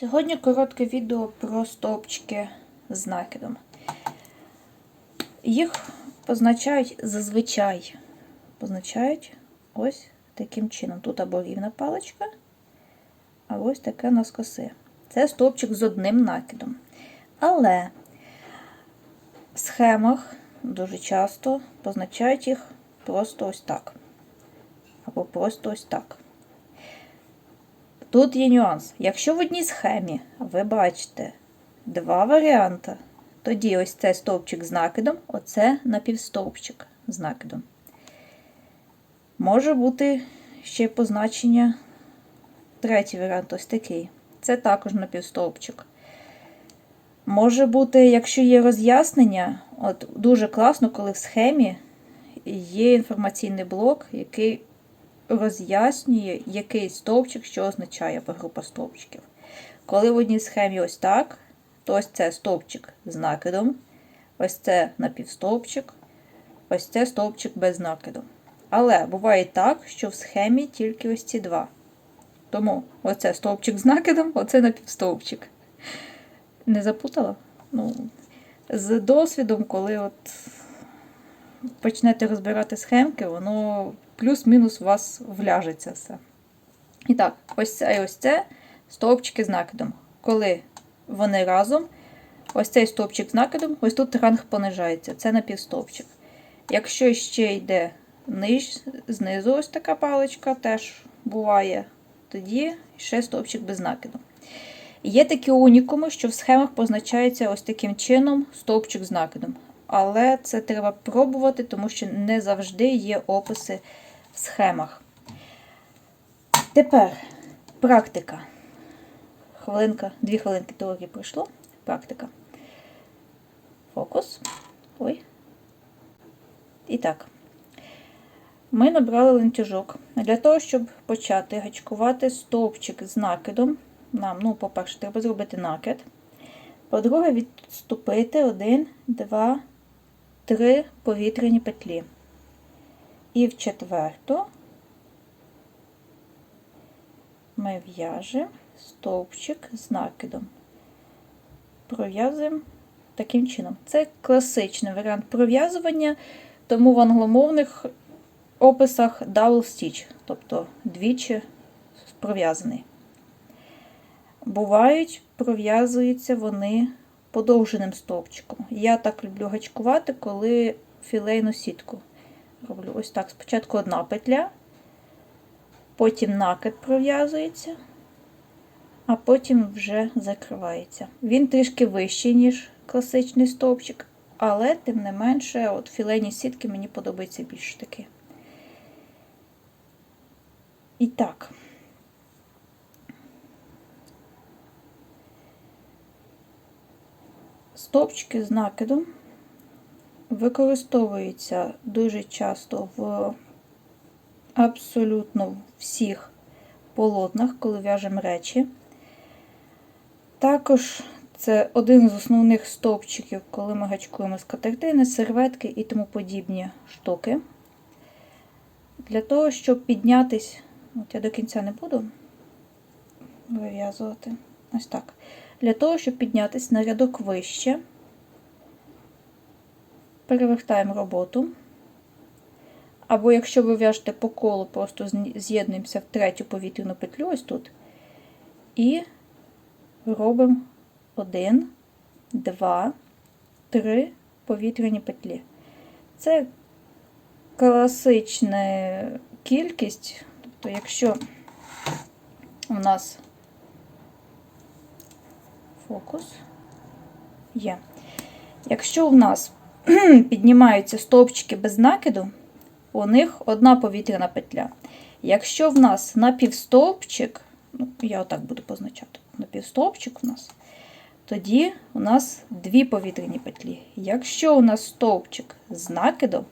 Сьогодні коротке відео про стовпчики з накидом. Їх позначають зазвичай позначають ось таким чином. Тут або рівна паличка, а ось таке наскоси. Це стовпчик з одним накидом. Але в схемах дуже часто позначають їх просто ось так. Або просто ось так. Тут є нюанс. Якщо в одній схемі ви бачите два варіанти, тоді ось це стовпчик з накидом, оце напівстовпчик з накидом. Може бути ще позначення третій варіант ось такий. Це також напівстовпчик. Може бути, якщо є роз'яснення, от дуже класно, коли в схемі є інформаційний блок, який роз'яснює, який стовпчик, що означає група стовпчиків. Коли в одній схемі ось так, то ось це стовпчик з накидом, ось це напівстовпчик, ось це стовпчик без накиду. Але буває так, що в схемі тільки ось ці два. Тому оце стовпчик з накидом, оце напівстовпчик. Не запутала? Ну, з досвідом, коли от почнете розбирати схемки, воно плюс-мінус у вас вляжеться все. І так, ось це і ось це стовпчики з накидом. Коли вони разом, ось цей стовпчик з накидом, ось тут ранг понижається. Це напівстовпчик. Якщо ще йде ниж, знизу ось така паличка, теж буває, тоді ще стовпчик без накиду. Є такі унікуми, що в схемах позначається ось таким чином стовпчик з накидом. Але це треба пробувати, тому що не завжди є описи схемах. Тепер практика. Хвилинка, дві хвилинки теорії пройшло. Практика. Фокус. Ой. І так. Ми набрали ланцюжок. Для того, щоб почати гачкувати стовпчик з накидом, нам, ну, по-перше, треба зробити накид. По-друге, відступити 1, 2, 3 повітряні петлі. І в четверту ми в'яжемо стовпчик з накидом. Пров'язуємо таким чином. Це класичний варіант пров'язування, тому в англомовних описах double stitch, тобто двічі пров'язаний. Бувають, пров'язуються вони подовженим стовпчиком. Я так люблю гачкувати, коли філейну сітку роблю. Ось так. Спочатку одна петля, потім накид пров'язується, а потім вже закривається. Він трішки вищий, ніж класичний стовпчик, але, тим не менше, от філейні сітки мені подобаються більш таки. І так. Стовпчики з накидом використовуються дуже часто в абсолютно всіх полотнах, коли в'яжемо речі. Також це один з основних стовпчиків, коли ми гачкуємо скатертини, серветки і тому подібні штуки. Для того, щоб піднятись, от я до кінця не буду вив'язувати. Ось так. Для того, щоб піднятися на рядок вище, перевертаємо роботу. Або якщо ви в'яжете по колу, просто з'єднуємося в третю повітряну петлю, ось тут, і робимо 1, 2, 3 повітряні петлі. Це класична кількість, тобто, якщо у нас фокус є. Якщо у нас піднімаються стовпчики без накиду, у них одна повітряна петля. Якщо в нас напівстовпчик, ну, я отак буду позначати, напівстовпчик у нас, тоді у нас дві повітряні петлі. Якщо у нас стовпчик з накидом,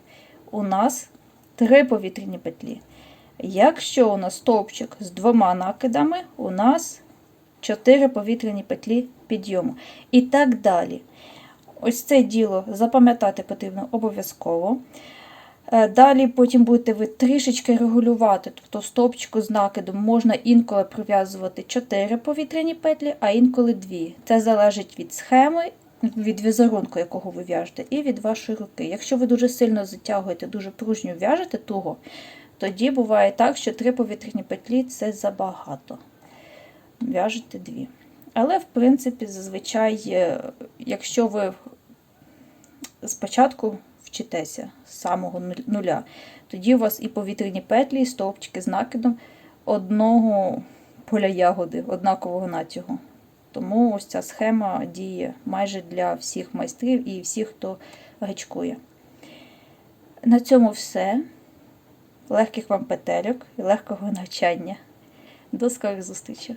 у нас три повітряні петлі. Якщо у нас стовпчик з двома накидами, у нас 4 повітряні петлі підйому. І так далі. Ось це діло запам'ятати потрібно обов'язково. Е, Далі потім будете ви трішечки регулювати, тобто стовпчику з накидом можна інколи пров'язувати 4 повітряні петлі, а інколи 2. Це залежить від схеми, від візерунку, якого ви в'яжете, і від вашої руки. Якщо ви дуже сильно затягуєте, дуже пружньо в'яжете туго, тоді буває так, що 3 повітряні петлі це забагато. В'яжете 2. Але, в принципі, зазвичай, е, якщо ви спочатку вчитеся з самого нуля. Тоді у вас і повітряні петлі, і стовпчики з накидом одного поля ягоди, однакового натягу. Тому ось ця схема діє майже для всіх майстрів і всіх, хто гачкує. На цьому все. Легких вам петельок і легкого навчання. До скорих зустрічей!